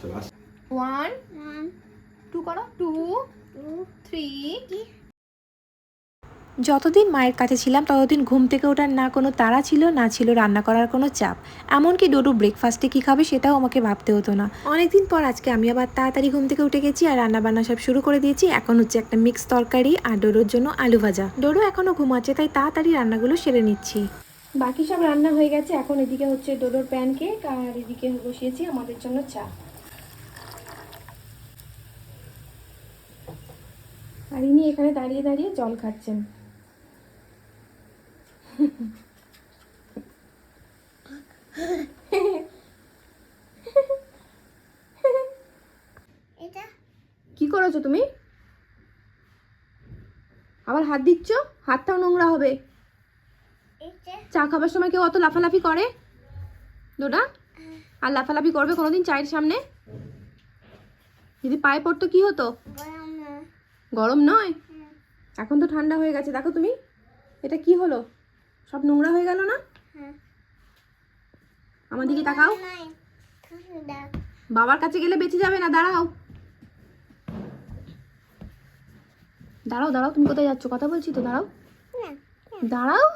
চলো আস one two করো টু থ্রি যতদিন মায়ের কাছে ছিলাম ততদিন ঘুম থেকে ওঠার না কোনো তাড়া ছিল না ছিল রান্না করার কোনো চাপ। এমনকি ডোডো ব্রেকফাস্টে কী খাবে সেটাও আমাকে ভাবতে হতো না। অনেকদিন পর আজকে আমি আবার তাড়াতাড়ি ঘুম থেকে উঠে গেছি আর রান্না বান্না সব শুরু করে দিয়েছি। এখন হচ্ছে একটা মিক্স তরকারি আর ডোডোর জন্য আলু ভাজা। ডোডো এখনও ঘুমাচ্ছে তাই তাড়াতাড়ি রান্নাগুলো সেরে নিচ্ছি। বাকি সব রান্না হয়ে গেছে। এখন এদিকে হচ্ছে ডোডোর প্যানকেক আর এদিকে বসিয়েছি আমাদের জন্য চা। আর ইনি এখানে দাঁড়িয়ে দাঁড়িয়ে জল খাচ্ছেন। কি করেছ তুমি? আবার হাত দিচ্ছ? হাতটাও নোংরা হবে। চা খাবার সময় কেউ অত লাফালাফি করে? দোডা আর লাফালাফি করবে কোনোদিন চায়ের সামনে? যদি পায়ে পড়তো কি হতো? গরম নয়? এখন তো ঠান্ডা হয়ে গেছে দেখো তুমি। এটা কি হলো? সব নোংরা হয়ে গেল না? হ্যাঁ। আমার দিকে তাকাও। বাবার কাছে গেলে বেঁচে যাবে না দাঁড়াও। দাঁড়াও দাঁড়াও তুমি কোথায় যাচ্ছ? কথা বলছি তো দাঁড়াও। দাঁড়াও।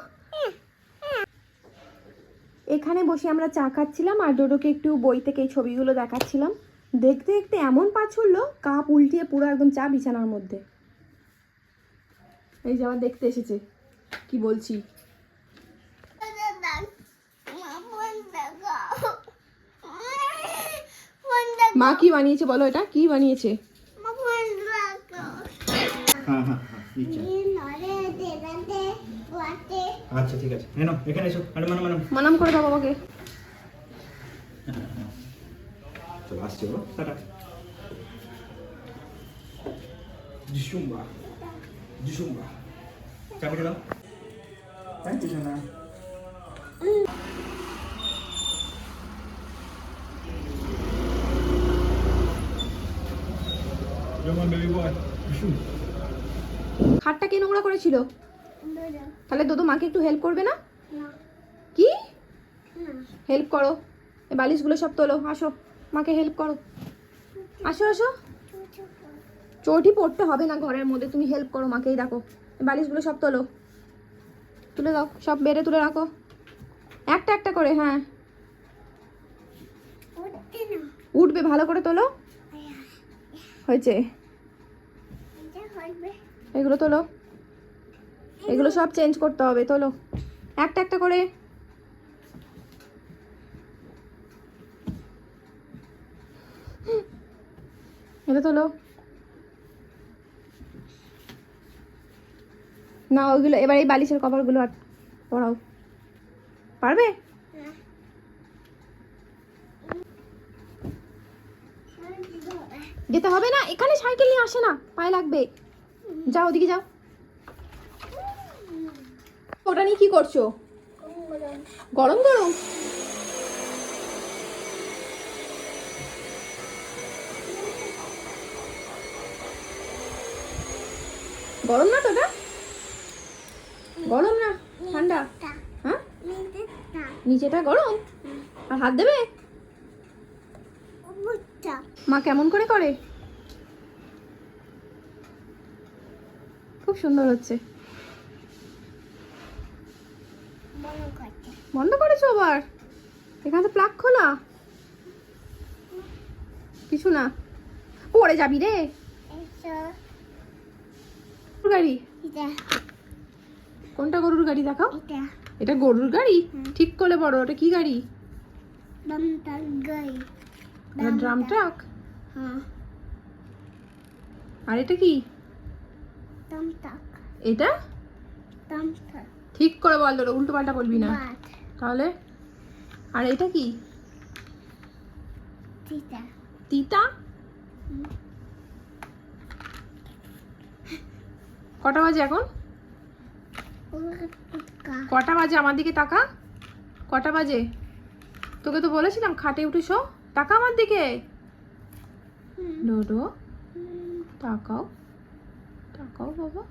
এখানে বসে আমরা চা খাচ্ছিলাম আর ডোডোকে একটু বই থেকে এই ছবিগুলো দেখাচ্ছিলাম। দেখতে দেখতে এমন পা ছুড়লো কাপ উল্টিয়ে পুরো একদম চা বিছানার মধ্যে। এই যে আমার দেখতে এসেছে কি বলছি? মা কি বানিয়েছে বলো এটা? কি বানিয়েছে? হ্যাঁ হ্যাঁ হ্যাঁ আচ্ছা ঠিক আছে। এনো এখানে এসো। আরে মানে মানে মানাম করে দাও বাবাকে চলো আসছি বলো টাটা। জিসুম্বা জিসুম্বা চাবিটা দাও। থ্যাংক ইউ সোনা। বেবি খাটটা কে নোংরা করেছিল? তাহলে দোদো মাকে একটু হেল্প করবে না? কি? হেল্প করো। এই বালিশগুলো সব তোলো। আসো মাকে হেল্প করো। আসো আসো। চটি পড়তে হবে না ঘরের মধ্যে। তুমি হেল্প করো মাকেই দেখো বালিশগুলো সব তোলো। তুলে দাও। সব বেড়ে তুলে রাখো। একটা একটা করে হ্যাঁ। উঠবে ভালো করে তোলো। হয়েছে। এগুলো তোলো। এগুলো সব চেঞ্জ করতে হবে, তোলো। একটা একটা করে। এটা তোলো। না, ওইগুলো, এবার এই বালিশের কভারগুলো আর পড়াও পারবে? যেতে হবে না, এখানে সাইকেল নিয়ে আসে না, পায়ে লাগবে। যাও, ওদিকে যাও। ওটা নিয়ে কি করছ? গরম গরম। গরম না তো গরম না, ঠান্ডা। হ্যাঁ? নিচেটা গরম। আর হাত দেবে? মা কেমন করে করে? খুব সুন্দর হচ্ছে। বন্ধ করেছ আবার? এখানে তো প্লাগ খোলা। কিছু না। পড়ে যাবি রে। গাড়ি? কোনটা গরুর গাড়ি দেখাও? এটা গরুর গাড়ি? ঠিক করে বড় ওটা কি গাড়ি? Drum truck? আর এটা কি? এটা? ঠিক করে বল তোরা উল্টো পাল্টা বলবি না। তাহলে? আর এটা কি? তিতা। কটা বাজে এখন? কটা বাজে আমার দিকে তাকা? কটা বাজে? তোকে তো বলেছিলাম খাটে উঠে শো। তাকা আমার দিকে। ডোডো তাকাও। তাকাও বাবা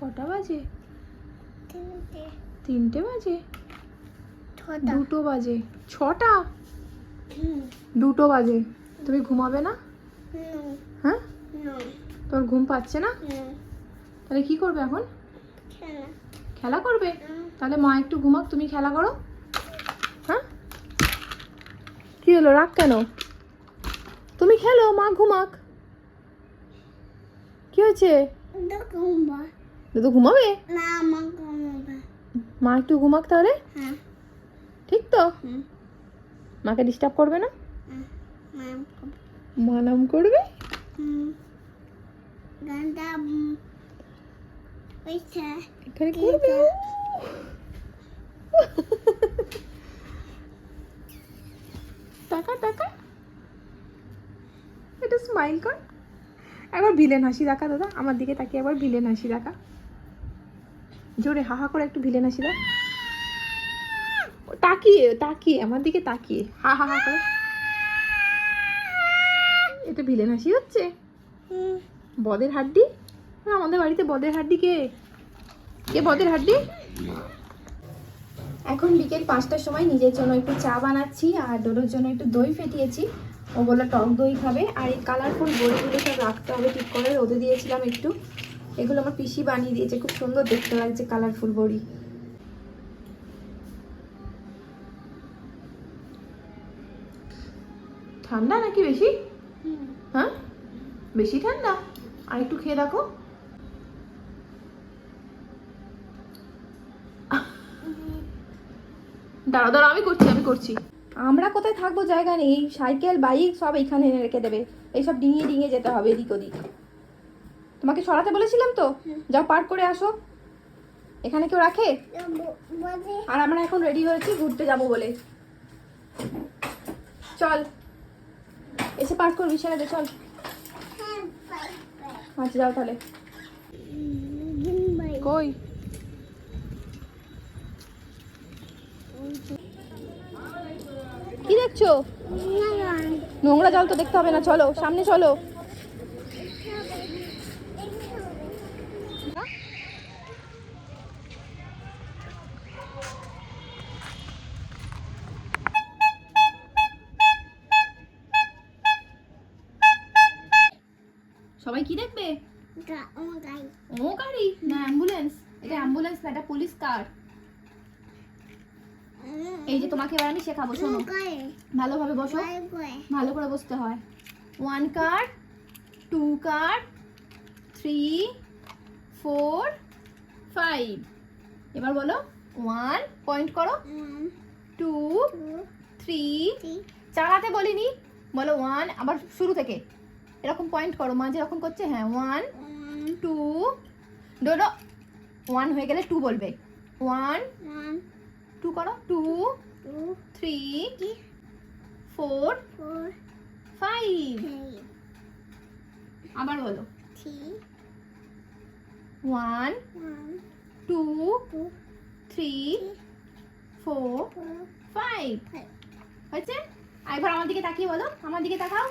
কটা বাজে? তিনটে। বাজে? দুটো বাজে। ছটা? দুটো বাজে। তুমি ঘুমাবে না? হ্যাঁ? তোর ঘুম পাচ্ছে না? তাহলে কি করবে এখন? খেলা। করবে? তাহলে মা একটু ঘুমাক তুমি খেলা করো। হ্যাঁ? কি হলো? রাগ কেন? তুমি খেলো মা ঘুমাক। কি হয়েছে? দাদু ঘুমাবে। না আমার ঘুমাবে মা একটু ঘুমাক তাহলে? হ্যাঁ। ঠিক তো? মাকে ডিস্টার্ব করবে না? হুম, করবে। টাকা টাকা? এটা স্মাইল কর একবার ভিলেন হাসি দেখা দাদা। আমার দিকে তাকিয়ে একবার ভিলেন হাসি দেখা। জোরে হাহা করে একটু ভিলেন দাও ও, তাকিয়ে তাকিয়ে আমার দিকে তাকিয়ে। হা হা হা করে। এটা ভিলেন হাসি হচ্ছে। বদের হাড্ডি? হ্যাঁ, আমাদের বাড়িতে বদের হাড্ডি কে? কে বদের হাড্ডি? এখন বিকেল পাঁচটার সময় নিজের জন্য একটু চা বানাচ্ছি আর ডোডোর জন্য একটু দই ফেটিয়েছি। ও বলল টক দই খাবে আর এই কালারফুল বড়িগুলো সব রাখতে হবে ঠিক করে রোদে দিয়েছিলাম একটু। এগুলো আমার পিসি বানিয়ে দিয়েছে, খুব সুন্দর দেখতে লাগছে কালারফুল বড়ি। ঠান্ডা নাকি বেশি? হ্যাঁ? বেশি ঠান্ডা? আর একটু খেয়ে দেখো। দাঁড়া দাঁড়া আমি করছি আমি করছি। আমরা কোথায় থাকব জায়গা নেই, সাইকেল, বাইক সব এখানে এনে রেখে দেবে। এইসব ডিঙিয়ে ডিঙিয়ে যেতে হবে, এদিক ওদিক। তোমাকে সরাতে বলেছিলাম তো? যাও পার্ক করে আসো। এখানে কেউ রাখে? আর আমরা এখন রেডি হয়েছি ঘুরতে যাব বলে। চল। এসে পার্ক করবি ছেড়ে চল। হ্যাঁ আচ্ছা যাও তাহলে। কই? কি দেখছ? নোংরা জল তো দেখতে হবে না চলো সামনে চলো। সবাই কি দেখবে? ও গাড়ি। না অ্যাম্বুলেন্স এটা অ্যাম্বুলেন্স না এটা পুলিশ কার এই যে তোমাকে এবার আমি শেখাবো শোনো। ভালোভাবে বসো। ভালো করে। বসতে হয়। One car two car three four five এবার বলো ওয়ান পয়েন্ট করো। টু থ্রি চালাতে বলিনি। বলো ওয়ান আবার শুরু থেকে। এরকম পয়েন্ট করো। মা যেরকম করছে হ্যাঁ ওয়ান টু ডোডো ওয়ান হয়ে গেলে টু বলবে। ওয়ান টু করো টু থ্রি ফোর ফাইভ আবার বলো। One two three four five হয়েছে? আর এবার আমার দিকে তাকিয়ে বলো। আমার দিকে তাকাও।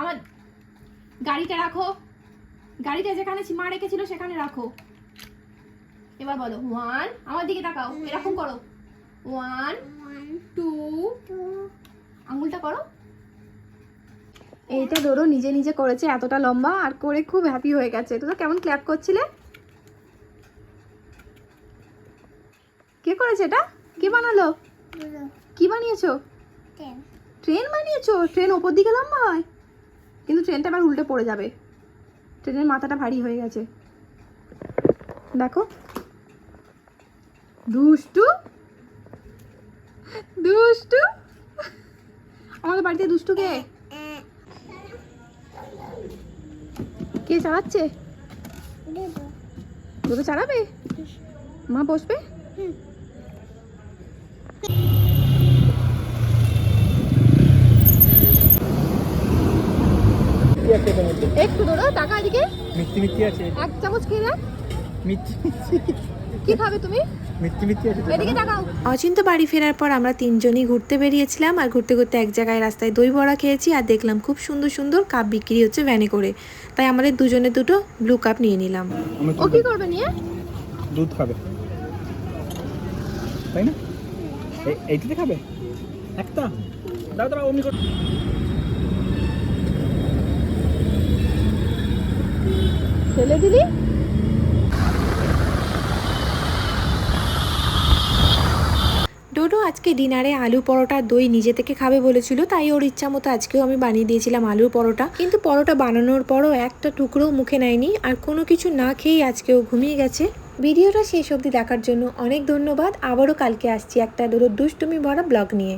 আমার গাড়িটা রাখো। গাড়িটা যেখানে মা রেখেছিল সেখানে রাখো। এবার বলো ওয়ান আমার দিকে তাকাও এরকম করো। ওয়ান ওয়ান টু টু আঙুলটা করো। এইটা ডোরো নিজে নিজে করেছে এতটা লম্বা আর করে খুব হ্যাপি হয়ে গেছে। তো কেমন ক্ল্যাপ করছিলে? কে করেছে এটা? কে বানালো? কি বানিয়েছো? ট্রেন বানিয়েছো? ট্রেন ওপর দিকে লম্বা হয়? কিন্তু ট্রেনটা আবার উল্টে পড়ে যাবে। ট্রেনের মাথাটা ভারী হয়ে গেছে। দেখো। দুষ্টু। দুষ্টু। আমাদের বাড়িতে দুষ্টু কে কে চালাচ্ছে দুটো চালাবে? মা বসবে? হুম কি আছে এটার মধ্যে একটু ধরো টাকা এদিকে। মিষ্টি মিষ্টি আছে। এক চামচ খেয়ে দেখ কি খাবে তুমি? অচিন্ত বাড়ি ফেরার পর আমরা তিনজনই ঘুরতে বেরিয়েছিলাম আর ঘুরতে ঘুরতে এক জায়গায় রাস্তায় দই বড়া খেয়েছি আর দেখলাম খুব সুন্দর সুন্দর কাপ বিক্রি হচ্ছে ভ্যানে করে। তাই আমাদের দুজনে দুটো ব্লু কাপ নিয়ে নিলাম। ও কি করবে নিয়ে? দুধ খাবে। তাই না? এইটাতে খাবে? একটা? দাও দাও অমনি ফেলে দিলি? ডোডো আজকে ডিনারে আলু পরোটা দই নিজে থেকে খাবে বলেছিল, তাই ওর ইচ্ছা মতো আজকেও আমি বানিয়ে দিয়েছিলাম আলুর পরোটা। কিন্তু পরোটা বানানোর পরও একটা টুকরো মুখে নেয়নি, আর কোনো কিছু না খেয়েই আজকেও ঘুমিয়ে গেছে। ভিডিওটা শেষ অবধি দেখার জন্য অনেক ধন্যবাদ, আবারও কালকে আসছি একটা ডোডোর দুষ্টুমি ভরা ব্লগ নিয়ে।